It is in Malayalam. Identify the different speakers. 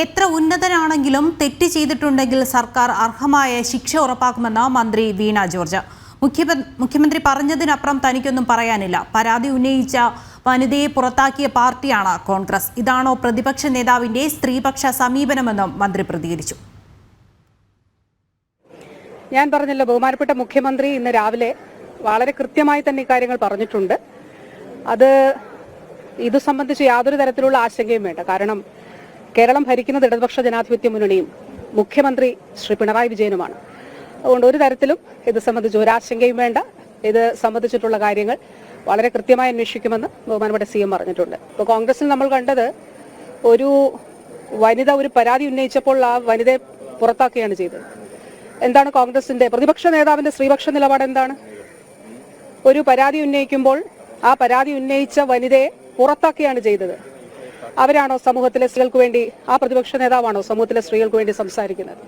Speaker 1: എത്ര ഉന്നതനാണെങ്കിലും തെറ്റ് ചെയ്തിട്ടുണ്ടെങ്കിൽ സർക്കാർ അർഹമായ ശിക്ഷ ഉറപ്പാക്കുമെന്ന് മന്ത്രി വീണ ജോർജ്. മുഖ്യമ- മുഖ്യമന്ത്രി പറഞ്ഞതിനപ്പുറം തനിക്കൊന്നും പറയാനില്ല. പരാതി ഉന്നയിച്ച വനിതയെ പുറത്താക്കിയ പാർട്ടിയാണ് കോൺഗ്രസ്. ഇതാണോ പ്രതിപക്ഷ നേതാവിന്റെ സ്ത്രീപക്ഷ സമീപനമെന്നും മന്ത്രി പ്രതികരിച്ചു.
Speaker 2: ഞാൻ പറഞ്ഞല്ലോ ബഹുമാനപ്പെട്ട മുഖ്യമന്ത്രി ഇന്ന് രാവിലെ വളരെ കൃത്യമായി തന്നെ ഇക്കാര്യങ്ങൾ പറഞ്ഞിട്ടുണ്ട്. അത് ഇത് സംബന്ധിച്ച് യാതൊരു തരത്തിലുള്ള ആശങ്കയും വേണ്ട. കാരണം കേരളം ഭരിക്കുന്നത് ഇടതുപക്ഷ ജനാധിപത്യ മുന്നണിയും മുഖ്യമന്ത്രി ശ്രീ പിണറായി വിജയനുമാണ്. അതുകൊണ്ട് ഒരു തരത്തിലും ഇത് സംബന്ധിച്ച് ഒരാശങ്കയും വേണ്ട. ഇത് സംബന്ധിച്ചിട്ടുള്ള കാര്യങ്ങൾ വളരെ കൃത്യമായി അന്വേഷിക്കുമെന്ന് ബഹുമാനപ്പെട്ട സി എം പറഞ്ഞിട്ടുണ്ട്. ഇപ്പോൾ കോൺഗ്രസിൽ നമ്മൾ കണ്ടത് ഒരു വനിത ഒരു പരാതി ഉന്നയിച്ചപ്പോൾ ആ വനിതയെ പുറത്താക്കുകയാണ് ചെയ്തത്. എന്താണ് കോൺഗ്രസിന്റെ പ്രതിപക്ഷ നേതാവിന്റെ സ്ത്രീപക്ഷ നിലപാട് എന്താണ്? ഒരു പരാതി ഉന്നയിക്കുമ്പോൾ ആ പരാതി ഉന്നയിച്ച വനിതയെ പുറത്താക്കുകയാണ് ചെയ്തത്. അവരാണോ സമൂഹത്തിലെ സ്ത്രീകൾക്ക് വേണ്ടി ആ പ്രതിപക്ഷ നേതാവാണോ സമൂഹത്തിലെ സ്ത്രീകൾക്ക് വേണ്ടി സംസാരിക്കുന്നത്?